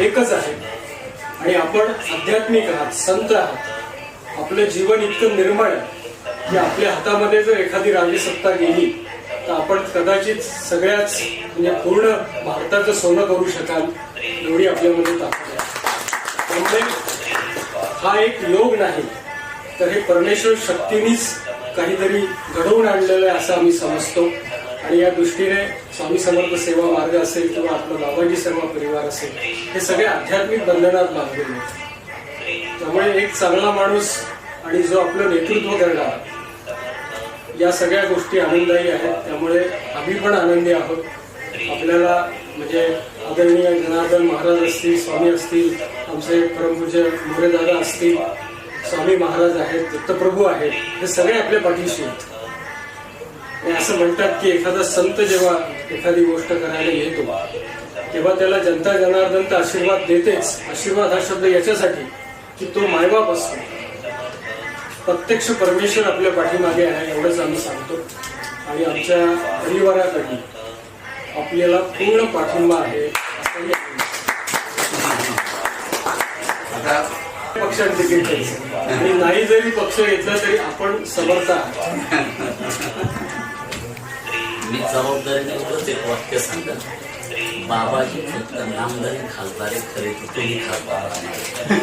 एकच आहे. आणि आपण आध्यात्मिक आहात संत आहात. आपलं जीवन इतकं निर्मळ आहे की आपल्या हातामध्ये जर एखादी रांगी सत्ता गेली तर आपण कदाचित सगळ्याच म्हणजे पूर्ण भारताचं सोनं करू शकाल एवढी आपल्यामध्ये ताकद आहे. त्यामुळे हा एक योग नाही तर हे परमेश्वर शक्तीनीच काहीतरी घडवून आणलेलं आहे असं आम्ही समजतो. आणि या दृष्टीने स्वामी समर्थ सेवा मार्ग असेल किंवा आपलं बाबाजी सेवा परिवार असेल हे सगळे आध्यात्मिक बंधनात बांधलेले आहेत. त्यामुळे एक चांगला माणूस आणि जो आपलं नेतृत्व करणार या सगळ्या गोष्टी आनंददायी आहेत. त्यामुळे आम्ही पण आनंदी आहोत. आपल्याला म्हणजे आदरणीय जनार्दन महाराज असतील स्वामी असतील आमचे परमपूज्य मोरेदादा असतील स्वामी महाराज आहेत दत्तप्रभू आहेत हे सगळे आपल्या पाठीशी आहेत. असं म्हणतात की एखादा संत जेव्हा एखादी गोष्ट करायला येतो तेव्हा त्याला जनता जनार्दन तर आशीर्वाद देतेच. आशीर्वाद हा शब्द याच्यासाठी की तो मायबाप असतो. प्रत्यक्ष परमेश्वर आपल्या पाठीमागे आहे एवढंच आम्ही सांगतो. आणि आमच्या परिवारासाठी आपल्याला पूर्ण पाठिंबा आहे असंही पक्षात तिकीट आणि नाही जरी पक्ष घेतला तरी आपण समर्थ मी जबाबदारीने एवढंच एक वाक्य सांगत. बाबाजी फक्त नामदारी खासदार खरे कुठेही तुम्ही खासदार